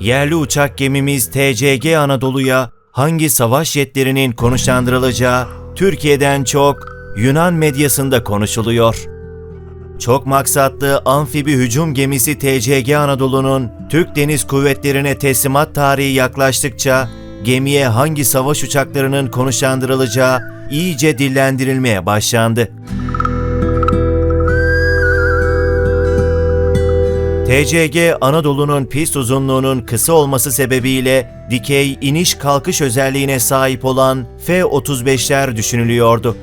Yerli uçak gemimiz TCG Anadolu'ya hangi savaş jetlerinin konuşlandırılacağı Türkiye'den çok Yunan medyasında konuşuluyor. Çok maksatlı amfibi hücum gemisi TCG Anadolu'nun Türk Deniz Kuvvetleri'ne teslimat tarihi yaklaştıkça gemiye hangi savaş uçaklarının konuşlandırılacağı iyice dillendirilmeye başlandı. TCG Anadolu'nun pist uzunluğunun kısa olması sebebiyle dikey iniş kalkış özelliğine sahip olan F-35'ler düşünülüyordu.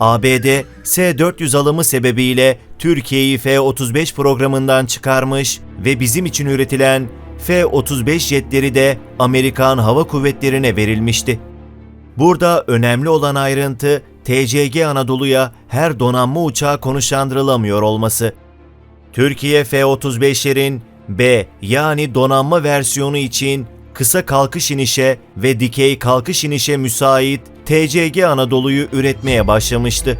ABD S-400 alımı sebebiyle Türkiye'yi F-35 programından çıkarmış ve bizim için üretilen F-35 jetleri de Amerikan Hava Kuvvetleri'ne verilmişti. Burada önemli olan ayrıntı TCG Anadolu'ya her donanma uçağı konuşlandırılamıyor olması. Türkiye F-35'lerin B yani donanma versiyonu için kısa kalkış inişe ve dikey kalkış inişe müsait TCG Anadolu'yu üretmeye başlamıştı.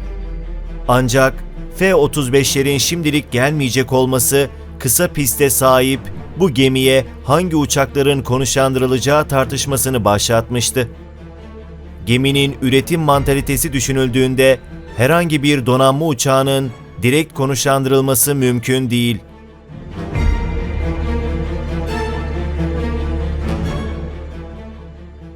Ancak F-35'lerin şimdilik gelmeyecek olması kısa piste sahip bu gemiye hangi uçakların konuşlandırılacağı tartışmasını başlatmıştı. Geminin üretim mantalitesi düşünüldüğünde herhangi bir donanma uçağının direkt konuşlandırılması mümkün değil.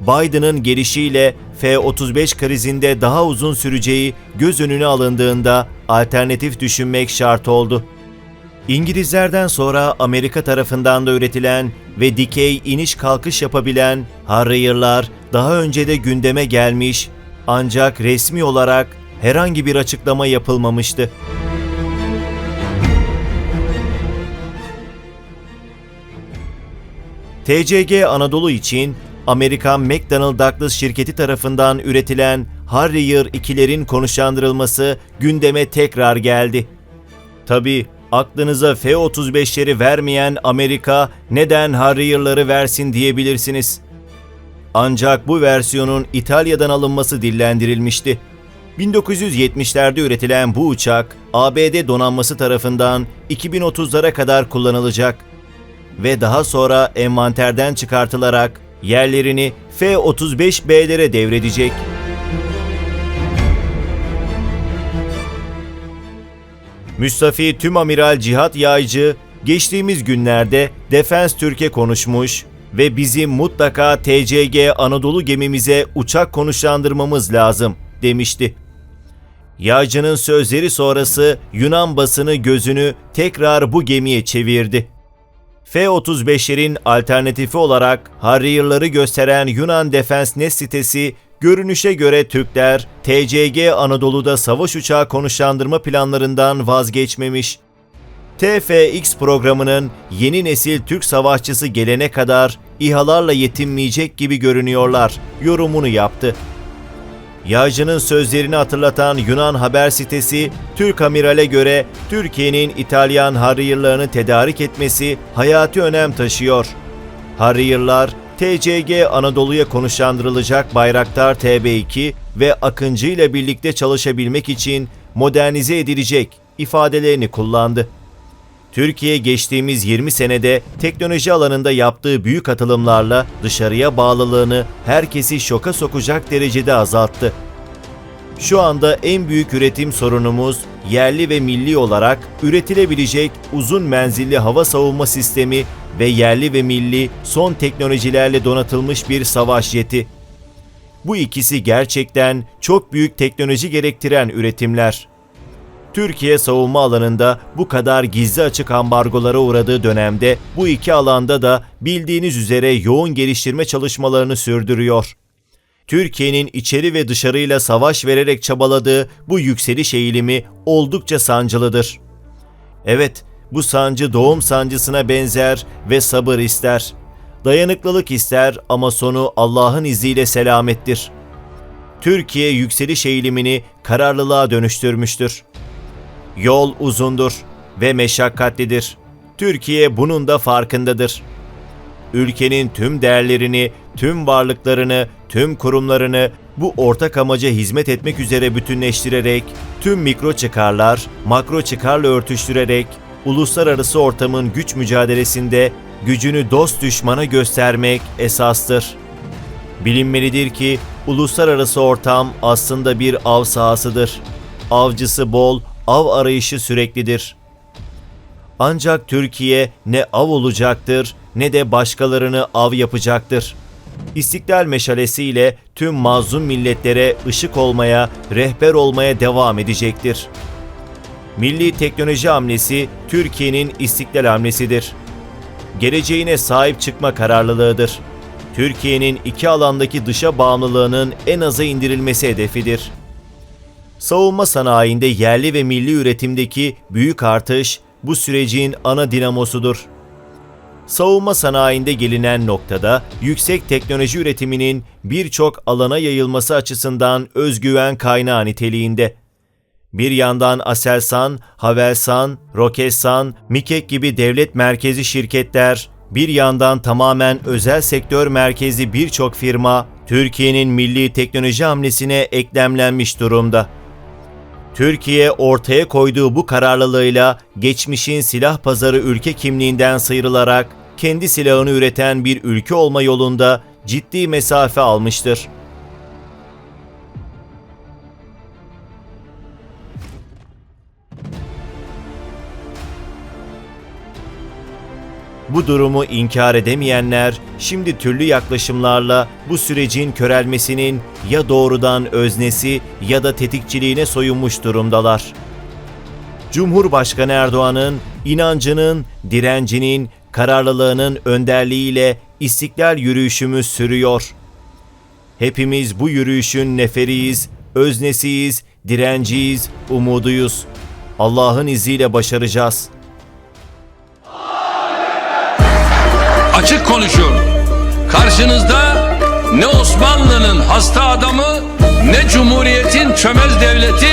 Biden'ın gelişiyle F-35 krizinde daha uzun süreceği göz önüne alındığında alternatif düşünmek şart oldu. İngilizlerden sonra Amerika tarafından da üretilen ve dikey iniş kalkış yapabilen Harrier'lar daha önce de gündeme gelmiş ancak resmi olarak herhangi bir açıklama yapılmamıştı. TCG Anadolu için Amerikan McDonnell Douglas şirketi tarafından üretilen Harrier 2'lerin konuşlandırılması gündeme tekrar geldi. Tabi aklınıza F-35'leri vermeyen Amerika neden Harrier'ları versin diyebilirsiniz. Ancak bu versiyonun İtalya'dan alınması dillendirilmişti. 1970'lerde üretilen bu uçak ABD donanması tarafından 2030'lara kadar kullanılacak ve daha sonra envanterden çıkartılarak yerlerini F-35B'lere devredecek. Müstafi Tümamiral Cihat Yaycı geçtiğimiz günlerde Defense Türkiye konuşmuş ve bizim mutlaka TCG Anadolu gemimize uçak konuşlandırmamız lazım demişti. Yaycı'nın sözleri sonrası Yunan basını gözünü tekrar bu gemiye çevirdi. F-35'lerin alternatifi olarak Harrier'ları gösteren Yunan Defense Net sitesi görünüşe göre Türkler TCG Anadolu'da savaş uçağı konuşlandırma planlarından vazgeçmemiş. TFX programının yeni nesil Türk savaşçısı gelene kadar İHA'larla yetinmeyecek gibi görünüyorlar yorumunu yaptı. Yağcı'nın sözlerini hatırlatan Yunan haber sitesi Türk Amiral'e göre Türkiye'nin İtalyan Harrier'larını tedarik etmesi hayati önem taşıyor. Harrier'lar TCG Anadolu'ya konuşlandırılacak Bayraktar TB2 ve Akıncı ile birlikte çalışabilmek için modernize edilecek ifadelerini kullandı. Türkiye geçtiğimiz 20 senede teknoloji alanında yaptığı büyük atılımlarla dışarıya bağlılığını herkesi şoka sokacak derecede azalttı. Şu anda en büyük üretim sorunumuz yerli ve milli olarak üretilebilecek uzun menzilli hava savunma sistemi ve yerli ve milli son teknolojilerle donatılmış bir savaş jeti. Bu ikisi gerçekten çok büyük teknoloji gerektiren üretimler. Türkiye savunma alanında bu kadar gizli açık ambargolara uğradığı dönemde bu iki alanda da bildiğiniz üzere yoğun geliştirme çalışmalarını sürdürüyor. Türkiye'nin içeri ve dışarıyla savaş vererek çabaladığı bu yükseliş eğilimi oldukça sancılıdır. Evet, bu sancı doğum sancısına benzer ve sabır ister. Dayanıklılık ister ama sonu Allah'ın izniyle selamettir. Türkiye yükseliş eğilimini kararlılığa dönüştürmüştür. Yol uzundur ve meşakkatlidir. Türkiye bunun da farkındadır. Ülkenin tüm değerlerini, tüm varlıklarını, tüm kurumlarını bu ortak amaca hizmet etmek üzere bütünleştirerek, tüm mikro çıkarlar, makro çıkarla örtüştürerek, uluslararası ortamın güç mücadelesinde gücünü dost düşmana göstermek esastır. Bilinmelidir ki uluslararası ortam aslında bir av sahasıdır. Avcısı bol, av arayışı süreklidir. Ancak Türkiye ne av olacaktır ne de başkalarını av yapacaktır. İstiklal meşalesiyle tüm mazlum milletlere ışık olmaya, rehber olmaya devam edecektir. Milli teknoloji hamlesi Türkiye'nin istiklal hamlesidir. Geleceğine sahip çıkma kararlılığıdır. Türkiye'nin iki alandaki dışa bağımlılığının en aza indirilmesi hedefidir. Savunma sanayinde yerli ve milli üretimdeki büyük artış bu sürecin ana dinamosudur. Savunma sanayinde gelinen noktada yüksek teknoloji üretiminin birçok alana yayılması açısından özgüven kaynağı niteliğinde. Bir yandan Aselsan, Havelsan, Roketsan, Mikek gibi devlet merkezi şirketler, bir yandan tamamen özel sektör merkezi birçok firma Türkiye'nin milli teknoloji hamlesine eklemlenmiş durumda. Türkiye ortaya koyduğu bu kararlılığıyla geçmişin silah pazarı ülke kimliğinden sıyrılarak kendi silahını üreten bir ülke olma yolunda ciddi mesafe almıştır. Bu durumu inkar edemeyenler şimdi türlü yaklaşımlarla bu sürecin körelmesinin ya doğrudan öznesi ya da tetikçiliğine soyunmuş durumdalar. Cumhurbaşkanı Erdoğan'ın inancının, direncinin, kararlılığının önderliğiyle istiklal yürüyüşümüz sürüyor. Hepimiz bu yürüyüşün neferiyiz, öznesiyiz, direnciyiz, umuduyuz. Allah'ın izniyle başaracağız.'' Açık konuşuyorum. Karşınızda ne Osmanlı'nın hasta adamı, ne Cumhuriyet'in çömez devleti,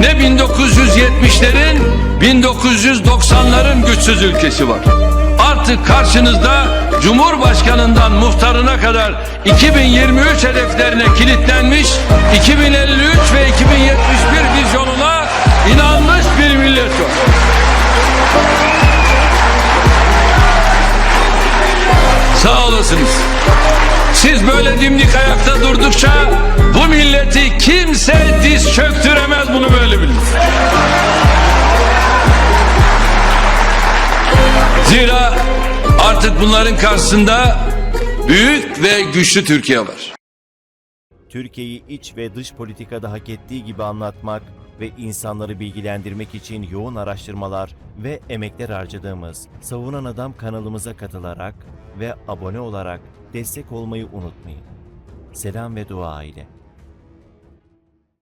ne 1970'lerin, 1990'ların güçsüz ülkesi var. Artık karşınızda Cumhurbaşkanından muhtarına kadar 2023 hedeflerine kilitlenmiş, 2053 ve 2071 vizyonuna inanmış bir millet var. Sağ olasınız. Siz böyle dimdik ayakta durdukça bu milleti kimse diz çöktüremez bunu böyle bilin. Zira artık bunların karşısında büyük ve güçlü Türkiye var. Türkiye'yi iç ve dış politikada hak ettiği gibi anlatmak ve insanları bilgilendirmek için yoğun araştırmalar ve emekler harcadığımız Savunan Adam kanalımıza katılarak ve abone olarak destek olmayı unutmayın. Selam ve dua ile.